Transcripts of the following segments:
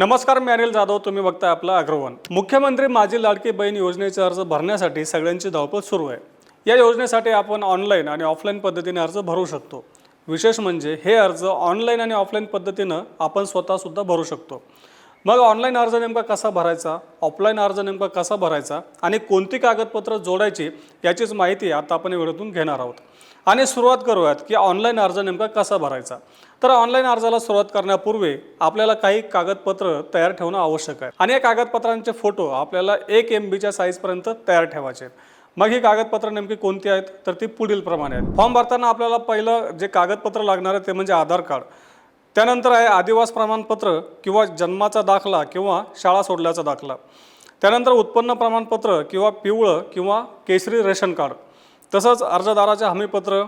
नमस्कार मी अनिल जाधव तुम्ही बघताय आपला अग्रवन. मुख्यमंत्री माझी लाडकी बहीण योजनेचे अर्ज भरण्यासाठी सगळ्यांची धावपळ सुरू आहे. या योजनेसाठी आपण ऑनलाईन आणि ऑफलाईन पद्धतीने अर्ज भरू शकतो. विशेष म्हणजे हे अर्ज ऑनलाईन आणि ऑफलाईन पद्धतीनं आपण स्वतःसुद्धा भरू शकतो. मग ऑनलाईन अर्ज नेमका कसा भरायचा ऑफलाईन अर्ज नेमका कसा भरायचा आणि कोणती कागदपत्रं जोडायची याचीच माहिती आता आपण या व्हिडिओतून घेणार आहोत. आणि सुरुवात करूयात की ऑनलाईन अर्ज नेमका कसा भरायचा. तर ऑनलाईन अर्जाला सुरुवात करण्यापूर्वी आपल्याला काही कागदपत्र तयार ठेवणं आवश्यक आहे. आणि या कागदपत्रांचे फोटो आपल्याला एक एम बीच्या साईजपर्यंत तयार ठेवायचे आहेत. मग ही कागदपत्र नेमकी कोणती आहेत? तर ती पुढील प्रमाणे आहेत. फॉर्म भरताना आपल्याला पहिलं जे कागदपत्र लागणार आहे ते म्हणजे आधार कार्ड. त्यानंतर आहे आदिवास प्रमाणपत्र किंवा जन्माचा दाखला किंवा शाळा सोडल्याचा दाखला. त्यानंतर उत्पन्न प्रमाणपत्र किंवा पिवळं किंवा केसरी रेशन कार्ड. तसंच अर्जदाराचे हमीपत्र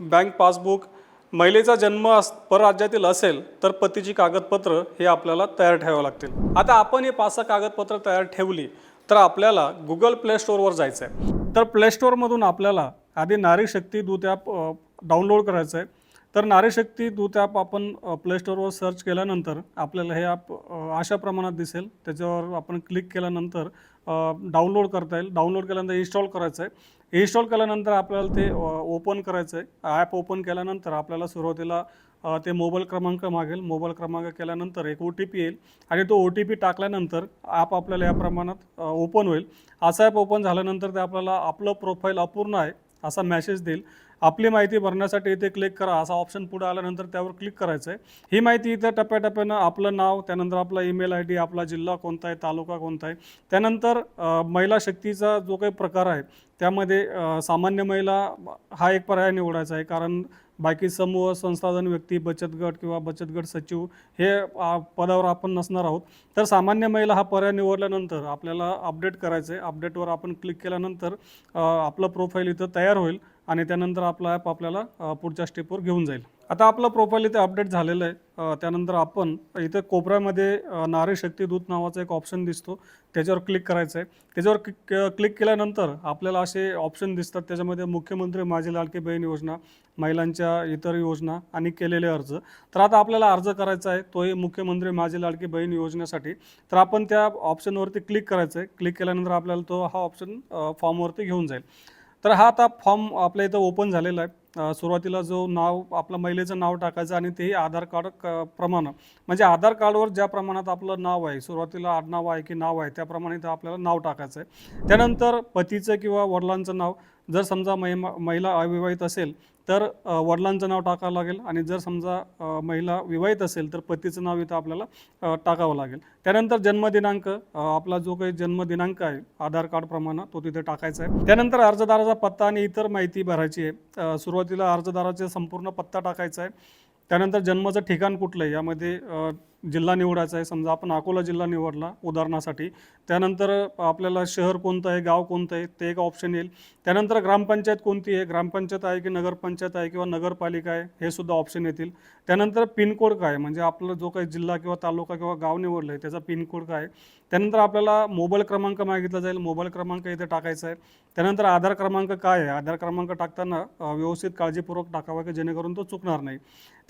बँक पासबुक महिलेचा जन्म अस परराज्यातील असेल तर पतीची कागदपत्र हे आपल्याला तयार ठेवावं लागतील. आता आपण हे पाच सहा कागदपत्र तयार ठेवली तर आपल्याला गुगल प्ले स्टोअरवर जायचं आहे तर प्ले स्टोअरमधून आपल्याला आधी नारी शक्ती दूत ॲप डाउनलोड करायचं आहे तर नारी शक्ती दूत ॲप आपण प्ले स्टोअरवर सर्च केल्यानंतर आपल्याला हे ॲप अशा प्रमाणात दिसेल. त्याच्यावर आपण क्लिक केल्यानंतर डाउनलोड करता येईल. डाउनलोड केल्यानंतर इन्स्टॉल करायचं आहे इन्स्टॉल केल्यानंतर आपल्याला ते ओपन करायचं आहे ॲप ओपन केल्यानंतर आपल्याला सुरुवातीला ते मोबाईल क्रमांक मागेल. मोबाईल क्रमांक केल्यानंतर एक ओ टी पी येईल आणि तो ओ टी पी टाकल्यानंतर ॲप आपल्याला या प्रमाणात ओपन होईल. असा ॲप ओपन झाल्यानंतर ते आपल्याला आपलं प्रोफाईल अपूर्ण आहे असा मॅसेज देईल. आपली माहिती भरण्यासाठी इथे क्लिक करा. असा ऑप्शन पुढे आल्यानंतर त्यावर क्लिक करायचं आहे ही माहिती इथं टप्प्याटप्प्यानं आपलं नाव त्यानंतर आपला ईमेल आय डी आपला जिल्हा कोणता आहे तालुका कोणता आहे. त्यानंतर महिला शक्तीचा जो काही प्रकार आहे त्यामध्ये सामान्य महिला हा एक पर्याय निवडायचा आहे. कारण बाकी समूह संस्थाधन व्यक्ती बचत गट किंवा बचत गट सचिव हे पदावर आपण नसणार आहोत. तर सामान्य महिला हा पर्याय निवडल्यानंतर आपल्याला अपडेट करायचं आहे अपडेटवर आपण क्लिक केल्यानंतर आपलं प्रोफाईल इथं तयार होईल. आणि त्यानंतर आपला ॲप आपल्याला पुढच्या स्टेपवर घेऊन जाईल. आता आपलं प्रोफाईल इथे अपडेट झालेलं आहे. त्यानंतर आपण इथे कोपऱ्यामध्ये नारी शक्ती दूत नावाचा एक ऑप्शन दिसतो. त्याच्यावर क्लिक करायचं आहे त्याच्यावर क्लिक क्लिक केल्यानंतर आपल्याला असे ऑप्शन दिसतात. त्याच्यामध्ये मुख्यमंत्री माझी लाडकी बहीण योजना महिलांच्या इतर योजना आणि केलेले अर्ज. तर आता आपल्याला अर्ज करायचा आहे. तोही मुख्यमंत्री माझी लाडकी बहीण योजनेसाठी. तर आपण त्या ऑप्शनवरती क्लिक करायचं आहे क्लिक केल्यानंतर आपल्याला तो हा ऑप्शन फॉर्मवरती घेऊन जाईल. तर हा आता फॉर्म आपल्या इथं ओपन झालेला आहे. सुरुवातीला जो नाव आपलं महिलेचं नाव टाकायचं आणि तेही आधार कार्ड क प्रमाणं. म्हणजे आधार कार्डवर ज्या प्रमाणात आपलं नाव आहे सुरुवातीला आडनाव आहे की नाव आहे त्याप्रमाणे इथं आपल्याला नाव टाकायचं आहे. त्यानंतर पतीचं किंवा वडिलांचं नाव जर समजा महिमा महिला अविवाहित असेल तर वडिलांचं नाव टाकावं लागेल आणि जर समजा महिला विवाहित असेल तर पतीचं नाव इथं आपल्याला टाकावं लागेल. त्यानंतर जन्मदिनांक आपला जो काही जन्मदिनांक आहे आधार कार्डप्रमाणे तो तिथे टाकायचा आहे. त्यानंतर अर्जदाराचा पत्ता आणि इतर माहिती भरायची आहे. सुरुवातीला अर्जदाराचा संपूर्ण पत्ता टाकायचा आहे. त्यानंतर जन्माचं ठिकाण कुठलं आहे? यामध्ये जिल्हा निवडायचा आहे. समजा आपण अकोला जिल्हा निवडला उदाहरणासाठी. त्यानंतर आपल्याला शहर कोणतं आहे गाव कोणतं आहे ते एक ऑप्शन येईल. त्यानंतर ग्रामपंचायत कोणती आहे? ग्रामपंचायत आहे की नगरपंचायत आहे किंवा नगरपालिका आहे? हे सुद्धा ऑप्शन येतील. त्यानंतर पिनकोड काय म्हणजे आपलं जो काही जिल्हा किंवा तालुका किंवा गाव निवडलं आहे त्याचा पिनकोड काय आहे? त्यानंतर आपल्याला मोबाईल क्रमांक मागितला जाईल. मोबाईल क्रमांक इथे टाकायचा आहे. त्यानंतर आधार क्रमांक काय आहे? आधार क्रमांक टाकताना व्यवस्थित काळजीपूर्वक टाकावा की जेणेकरून तो चुकणार नाही.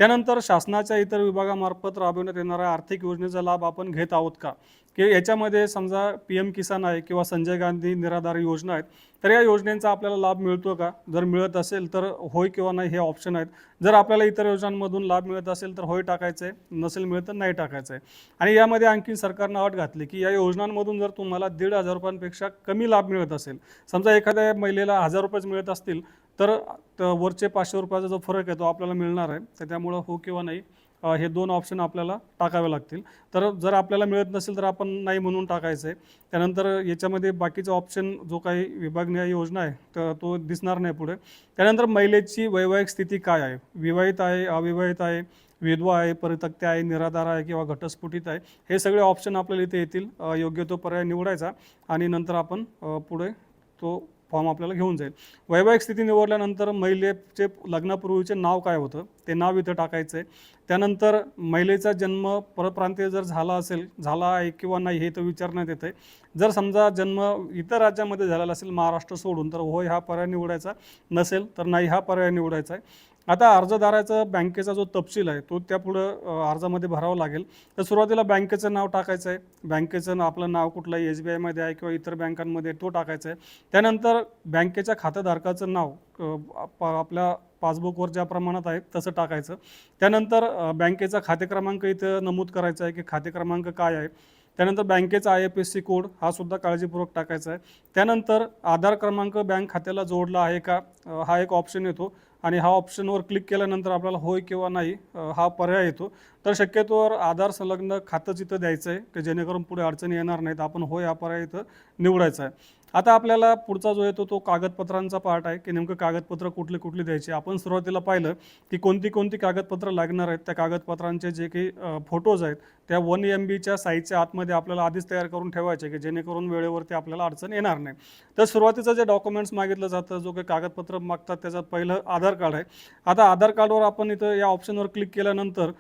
त्यानंतर शासनाच्या इतर विभागामार्फत राबवण्यात येणाऱ्या आर्थिक योजनेचा लाभ आपण घेत आहोत का? की याच्यामध्ये समजा पी एम किसान आहे किंवा संजय गांधी निराधार योजना आहेत तर या योजनेचा आपल्याला लाभ मिळतो का? जर मिळत असेल तर होय किंवा नाही हे ऑप्शन आहेत. जर आपल्याला इतर योजनांमधून लाभ मिळत असेल तर होय टाकायचं आहे नसेल मिळत तर नाही टाकायचं. आहे आणि यामध्ये आणखी सरकारनं अट घातली की या योजनांमधून जर तुम्हाला दीड हजार रुपयांपेक्षा कमी लाभ मिळत असेल समजा एखाद्या महिलेला हजार रुपयेच मिळत असतील तर त- वरचे पाचशे रुपयाचा जो फरक आहे तो आपल्याला मिळणार आहे. तर त्यामुळं हो किंवा नाही हे दोन ऑप्शन आपल्याला टाकावे लागतील. तर जर आपल्याला मिळत नसेल तर आपण नाही म्हणून टाकायचं आहे त्यानंतर याच्यामध्ये बाकीचा ऑप्शन जो काही विभागनीय योजना आहे तर तो दिसणार नाही पुढे. त्यानंतर महिलेची वैवाहिक स्थिती काय आहे? विवाहित आहे अविवाहित आहे विधवा आहे परितक्ते आहे निराधार आहे किंवा घटस्फुटित आहे हे सगळे ऑप्शन आपल्याला इथे येतील. योग्य तो पर्याय निवडायचा आणि नंतर आपण पुढे तो फॉर्म आपल्याला घेऊन जाईल. वैवाहिक स्थिती निवडल्यानंतर महिलेचे लग्नापूर्वीचे नाव काय होतं? ते नाव इथं टाकायचं आहे त्यानंतर महिलेचा जन्म परप्रांतीय जर झाला असेल झाला आहे किंवा नाही हे तर विचारण्यात येतं आहे जर समजा जन्म इतर राज्यामध्ये झालेला असेल महाराष्ट्र सोडून तर होय हा पर्याय निवडायचा नसेल तर नाही हा पर्याय निवडायचा आहे. आता अर्जदाराचा बँकेचा जो तपशील आहे तो त्या पुढं अर्जामध्ये भरावा लागेल. तर सुरुवातीला बँकेचं नाव टाकायचं आहे बँकेचं ना- आपलं नाव कुठलंही एस बी आयमध्ये आहे किंवा इतर बँकांमध्ये तो टाकायचं आहे त्यानंतर बँकेच्या खातेधारकाचं नाव आपल्या पासबुकवर ज्या प्रमाणात आहे तसं टाकायचं. त्यानंतर बँकेचा खाते क्रमांक इथं नमूद करायचा आहे की खाते क्रमांक काय आहे. त्यानंतर बँकेचा I F S C code हा सुद्धा काळजीपूर्वक टाकायचा आहे. त्यानंतर आधार क्रमांक बँक खात्याला जोडला आहे का हा एक ऑप्शन येतो. आणि हा ऑप्शनवर क्लिक केल्यानंतर आपल्याला होय किंवा नाही हा पर्याय येतो. तर शक्यतोवर आधार संलग्न खातंच इथं द्यायचं आहे की जेणेकरून पुढे अडचणी येणार नाहीत. आपण होय हा पर्याय इथं निवडायचा आहे. आता आपल्याला पुढचा जो येतो तो कागदपत्रांचा पार्ट आहे की नेमकं कागदपत्र कुठली कुठली द्यायची? आपण सुरुवातीला पाहिलं की कोणती कोणती कागदपत्रं लागणार आहेत त्या कागदपत्रांचे जे काही फोटोज आहेत त्या वन एम बीच्या साईजच्या आतमध्ये आपल्याला आधीच तयार करून ठेवायचे की जेणेकरून वेळेवरती आपल्याला अडचण येणार नाही. तर सुरुवातीचं जे डॉक्युमेंट्स मागितलं जातं जो काही कागदपत्र मागतात त्याच्यात पहिलं आधार कार्ड आहे. आता आधार कार्डवर आपण इथं या ऑप्शनवर क्लिक केल्यानंतर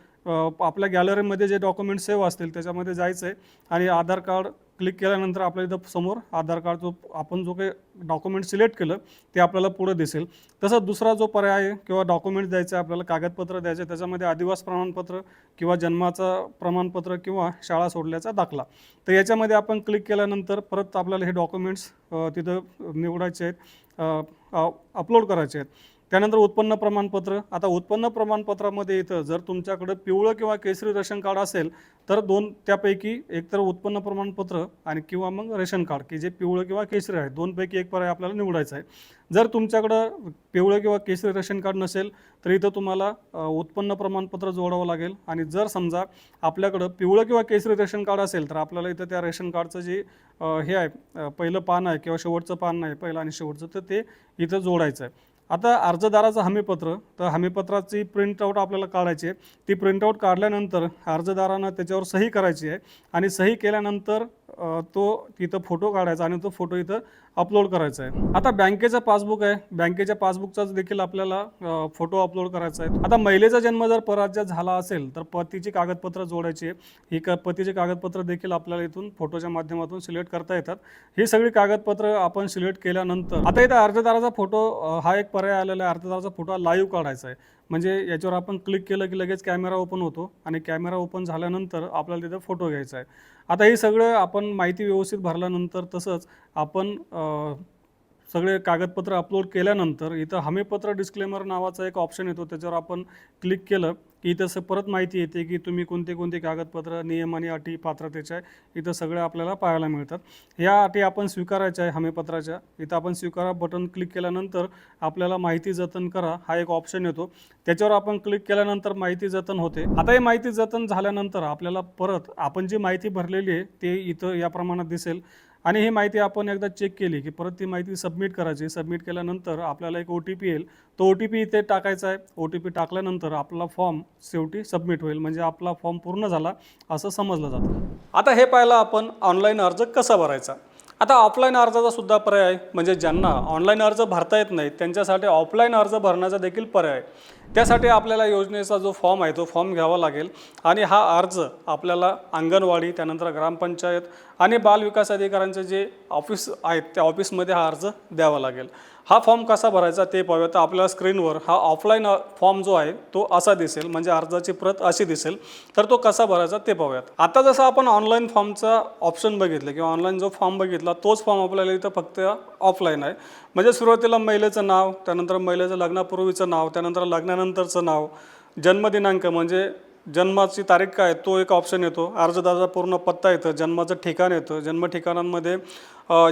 आपल्या गॅलरीमध्ये जे डॉक्युमेंट सेव्ह असतील त्याच्यामध्ये जायचं आहे आणि आधार कार्ड क्लिक केल्यानंतर आपल्या इथं समोर आधार कार्ड जो आपण जो काही डॉक्युमेंट सिलेक्ट केलं ते आपल्याला पुढे दिसेल. तसंच दुसरा जो पर्याय आहे किंवा डॉक्युमेंट द्यायचं आहे आपल्याला कागदपत्र द्यायचे त्याच्यामध्ये आदिवास प्रमाणपत्र किंवा जन्माचं प्रमाणपत्र किंवा शाळा सोडल्याचा दाखला. तर याच्यामध्ये आपण क्लिक केल्यानंतर परत आपल्याला हे डॉक्युमेंट्स तिथं निवडायचे आहेत अपलोड करायचे आहेत. त्यानंतर उत्पन्न प्रमाणपत्र. आता उत्पन्न प्रमाणपत्रामध्ये इथं जर तुमच्याकडं पिवळं किंवा केसरी रेशन कार्ड असेल तर दोन त्यापैकी एकतर उत्पन्न प्रमाणपत्र आणि किंवा मग रेशन कार्ड की जे पिवळं किंवा केसरी आहे दोनपैकी एक पर्याय आपल्याला निवडायचा आहे. जर तुमच्याकडं पिवळं किंवा केसरी रेशन कार्ड नसेल तर इथं तुम्हाला उत्पन्न प्रमाणपत्र जोडावं लागेल. आणि जर समजा आपल्याकडं पिवळं किंवा केसरी रेशन कार्ड असेल तर आपल्याला इथं त्या रेशन कार्डचं जे हे आहे पहिलं पान आहे किंवा शेवटचं पान आहे पहिलं आणि शेवटचं तर ते इथं जोडायचं आहे. आता अर्जदाराचं हमीपत्र तर हमीपत्राची प्रिंटआउट आपल्याला काढायची आहे. ती प्रिंटआउट काढल्यानंतर अर्जदारानं त्याच्यावर सही करायची आहे. आणि सही केल्यानंतर तो तिथं फोटो काढायचा आणि तो फोटो इथं अपलोड करायचा आहे. आता बँकेचं पासबुक आहे. बँकेच्या पासबुकचा देखील आपल्याला फोटो अपलोड करायचा आहे. आता महिलेचा जन्म जर परराज्यात झाला असेल तर पतीची कागदपत्र जोडायची आहे. ही क पतीची कागदपत्र देखील आपल्याला इथून फोटोच्या माध्यमातून सिलेक्ट करता येतात. ही सगळी कागदपत्र आपण सिलेक्ट केल्यानंतर आता इथं अर्जदाराचा फोटो हा एक पर्याय आलेला आहे. अर्जदाराचा फोटो लाईव्ह काढायचा आहे. म्हणजे याच्यावर आपण क्लिक केलं की लगेच कॅमेरा ओपन होतो आणि कॅमेरा ओपन झाल्यानंतर आपल्याला तिथं फोटो घ्यायचा आहे. आता हे सगळं आपण माहिती व्यवस्थित भरल्यानंतर तसंच आपण सगळे कागदपत्र अपलोड केल्यानंतर इथं हमीपत्र डिस्क्लेमर नावाचा एक ऑप्शन येतो त्याच्यावर आपण क्लिक केलं की इथं परत माहिती येते की तुम्ही कोणते कोणते कागदपत्र नियम आणि अटी पात्रतेच्या इथं सगळं आपल्याला पाहायला मिळतात. ह्या अटी आपण स्वीकारायच्या आहे हमीपत्राच्या. इथं आपण स्वीकारा बटन क्लिक केल्यानंतर आपल्याला माहिती जतन करा. हा एक ऑप्शन येतो. त्याच्यावर आपण क्लिक केल्यानंतर माहिती जतन होते. आता हे माहिती जतन झाल्यानंतर आपल्याला परत आपण जी माहिती भरलेली आहे ते इथं या प्रमाणात दिसेल. आणि ही माहिती आपण एकदा चेक केली की परत ती माहिती सबमिट करायची. सबमिट केल्यानंतर आपल्याला एक ओ टी पी येईल. तो ओ टी पी इथे टाकायचा आहे. ओ टी पी टाकल्यानंतर आपला फॉर्म शेवटी सबमिट होईल. म्हणजे आपला फॉर्म पूर्ण झाला असं समजलं जातं. आता हे पाहिलं आपण ऑनलाईन अर्ज कसा भरायचा? आता ऑफलाईन अर्जाचा सुद्धा पर्याय आहे म्हणजे ज्यांना ऑनलाईन अर्ज भरता येत नाही त्यांच्यासाठी ऑफलाईन अर्ज भरण्याचा देखील पर्याय. आहे त्यासाठी आपल्याला योजनेचा जो फॉर्म आहे तो फॉर्म घ्यावा लागेल. आणि हा अर्ज आपल्याला अंगणवाडी त्यानंतर ग्रामपंचायत आणि बालविकास अधिकाऱ्यांचे जे ऑफिस आहेत त्या ऑफिसमध्ये हा अर्ज द्यावा लागेल. हा फॉर्म कसा भरायचा ते पाहूया तर आपल्याला स्क्रीनवर हा ऑफलाईन फॉर्म जो आहे तो असा दिसेल म्हणजे अर्जाची प्रत अशी दिसेल. तर तो कसा भरायचा ते पाहूयात. आता जसं आपण ऑनलाईन फॉर्मचा ऑप्शन बघितलं किंवा ऑनलाईन जो फॉर्म बघितला तोच फॉर्म आपल्याला इथं फक्त ऑफलाईन आहे. म्हणजे सुरुवातीला महिलेचं नाव त्यानंतर महिलेचं लग्नापूर्वीचं नाव त्यानंतर लग्नानंतरचं नाव जन्मदिनांक म्हणजे जन्माची तारीख काय तो एक ऑप्शन येतो. अर्जदाराचा पूर्ण पत्ता येतं जन्माचं ठिकाण येतं. जन्म ठिकाणांमध्ये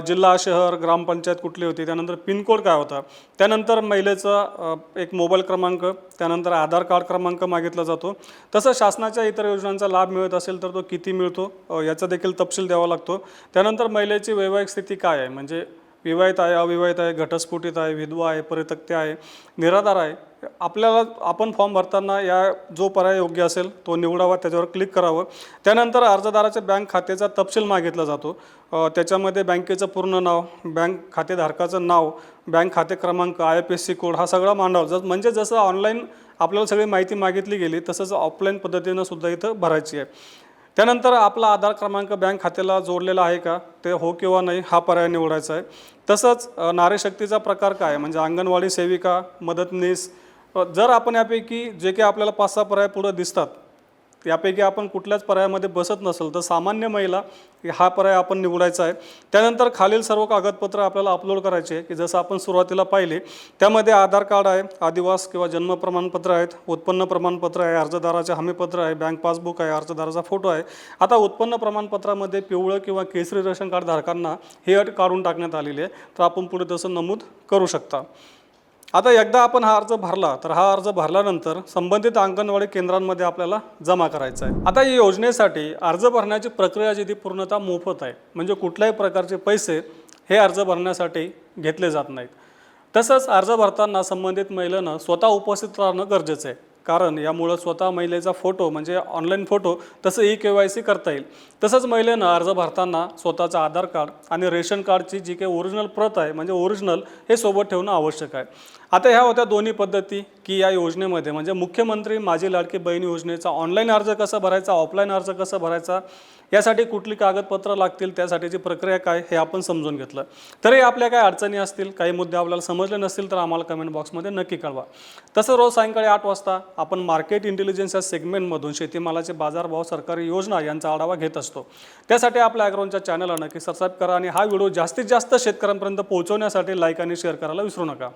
जिल्हा शहर ग्रामपंचायत कुठली होती त्यानंतर पिनकोड काय होता. त्यानंतर महिलेचा एक मोबाईल क्रमांक त्यानंतर आधार कार्ड क्रमांक मागितला जातो. तसं शासनाच्या इतर योजनांचा लाभ मिळत असेल तर तो किती मिळतो याचा देखील तपशील द्यावा लागतो. त्यानंतर महिलेची वैवाहिक स्थिती काय आहे? म्हणजे विवाहित आहे अविवाहित आहे घटस्फोटित आहे विधवा आहे परित्यक्ते आहे निराधार आहे आपल्याला आपण फॉर्म भरताना या जो पर्याय योग्य असेल तो निवडावा त्याच्यावर क्लिक करावं. त्यानंतर अर्जदाराच्या बँक खात्याचा तपशील मागितला जातो. त्याच्यामध्ये बँकेचं पूर्ण नाव बँक खातेधारकाचं नाव बँक खाते क्रमांक I F S C code हा सगळा मांडावा. जस म्हणजे जसं ऑनलाईन आपल्याला सगळी माहिती मागितली गेली तसंच ऑफलाईन पद्धतीनं सुद्धा इथं भरायची आहे. त्यानंतर आपला आधार क्रमांक बँक खात्याला जोडलेला आहे का ते हो किंवा नाही हा पर्याय निवडायचा आहे तसंच नारीशक्तीचा प्रकार काय आहे? म्हणजे अंगणवाडी सेविका मदतनीस जर आपण यापैकी जे काही आपल्याला पाच सहा पर्याय पुढं दिसतात यापैकी आपण कुठल्याच पर्यायामध्ये बसत नसेल तर सामान्य महिला हा पर्याय आपण निवडायचा आहे. त्यानंतर खालील सर्व कागदपत्र आपल्याला अपलोड करायचे आहे की जसं आपण सुरुवातीला पाहिले त्यामध्ये आधार कार्ड आहे आदिवास किंवा जन्म प्रमाणपत्र आहेत उत्पन्न प्रमाणपत्र आहे अर्जदाराचे हमीपत्र आहे बँक पासबुक आहे अर्जदाराचा फोटो आहे. आता उत्पन्न प्रमाणपत्रामध्ये पिवळं किंवा केसरी रेशन कार्ड धारकांना हे अट काढून टाकण्यात आलेली आहे. तर आपण पुढे तसं नमूद करू शकता. आता एकदा आपण हा अर्ज भरला तर हा अर्ज भरल्यानंतर संबंधित अंगणवाडी केंद्रांमध्ये आपल्याला जमा करायचा आहे. आता या योजनेसाठी अर्ज भरण्याची प्रक्रिया जी ती पूर्णतः मोफत आहे. म्हणजे कुठल्याही प्रकारचे पैसे हे अर्ज भरण्यासाठी घेतले जात नाहीत. तसंच अर्ज भरताना संबंधित महिलेनं स्वतः उपस्थित राहणं गरजेचं आहे. कारण यामुळं स्वतः महिलेचा फोटो म्हणजे ऑनलाईन फोटो तसं ई के वाय सी करता येईल. तसंच महिलेनं अर्ज भरताना स्वतःचा आधार कार्ड आणि रेशन कार्डची जी काही ओरिजिनल प्रत आहे म्हणजे ओरिजिनल हे सोबत ठेवणं आवश्यक आहे. आता ह्या होत्या दोन्ही पद्धती की या योजनेमध्ये म्हणजे मुख्यमंत्री माझी लाडकी बहीण योजनेचा ऑनलाईन अर्ज कसा भरायचा ऑफलाईन अर्ज कसा भरायचा यासाठी कुठली कागदपत्रं लागतील त्यासाठीची प्रक्रिया काय हे आपण समजून घेतलं. तरी आपल्या काही अडचणी असतील काही मुद्दे आपल्याला समजले नसतील तर आम्हाला कमेंट बॉक्समध्ये नक्की कळवा. तसं रोज सायंकाळी आठ वाजता आपण मार्केट इंटेलिजन्स या सेगमेंटमधून शेतीमालाचे बाजारभाव सरकारी योजना यांचा आढावा घेत असतो. त्यासाठी आपल्या ॲग्रोनच्या चॅनलला नक्की सबस्क्राईब करा आणि हा व्हिडिओ जास्तीत जास्त शेतकऱ्यांपर्यंत पोहोचवण्यासाठी लाईक आणि शेअर करायला विसरू नका.